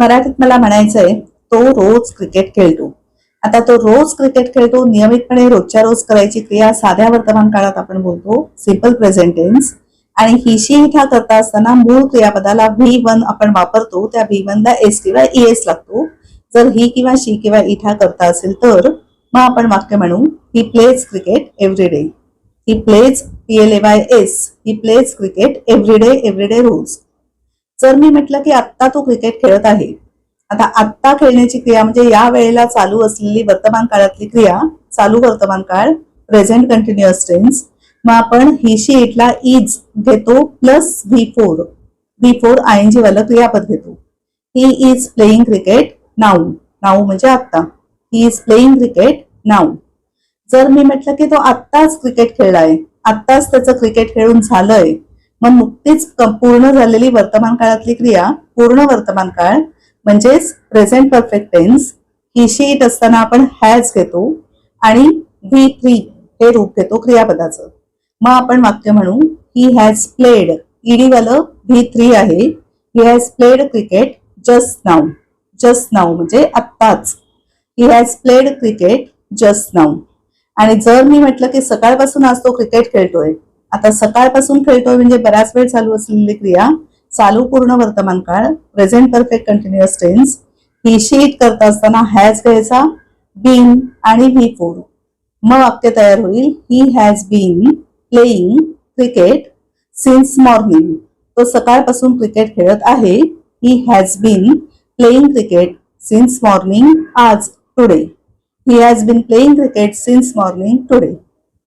मराठीत मला म्हणायचंय तो रोज क्रिकेट खेळतो. आता तो रोज क्रिकेट खेळतो नियमितपणे रोजच्या रोज करायची क्रिया साध्या वर्तमान काळात आपण बोलतो सिंपल प्रेझेंटेन्स आणि हिशी इठा करता असताना मूळ क्रियापदाला व्ही वन आपण वापरतो त्या व्ही वनला एस किंवा ईएस लागतो. जर ही किंवा शी किंवा इठा करता असेल तर मग आपण वाक्य म्हणू he plays cricket every day he plays P L A Y S he plays cricket every day every day रोज. जर मी म्हटलं की आत्ता तो क्रिकेट खेळत आहे आता आत्ता खेळण्याची क्रिया म्हणजे या वेळेला चालू असलेली वर्तमान काळातली क्रिया चालू वर्तमान काळ प्रेझेंट कंटिन्युअस टेन्स मग आपण हिशी इटला इज घेतो plus V four V four I N G वाला क्रियापद घेतो. He is playing cricket now now म्हणजे आत्ता. He is playing cricket now जर मी म्हटलं की तो आत्ताच क्रिकेट खेळलाय आत्ताच त्याचं क्रिकेट खेळून झालंय मग नुकतीच पूर्ण झालेली वर्तमान काळातली क्रिया पूर्ण वर्तमान काळ म्हणजेच present perfect tense he she it असताना आपण हॅज घेतो आणि व्ही थ्री हे रूप घेतो क्रियापदाचं. मग आपण वाक्य म्हणू ही हॅज प्लेड ईडी वालं व्ही थ्री आहे. He has played cricket just now just now म्हणजे आत्ताच. He has played cricket just now आणि जर मी म्हटलं की सकाळपासून आज तो क्रिकेट खेळतोय आता सकाळपासून खेळतोय म्हणजे बराच वेळ चालू असलेली क्रिया चालू पूर्ण वर्तमान काळ present perfect continuous tense he she it करता असताना हॅज घ्यायचा बीन आणि व्ही फोर मग वाक्य तयार होईल he has been playing cricket since morning तो सकाळपासून क्रिकेट खेळत आहे he has been playing cricket since morning आज today he has been playing cricket since morning today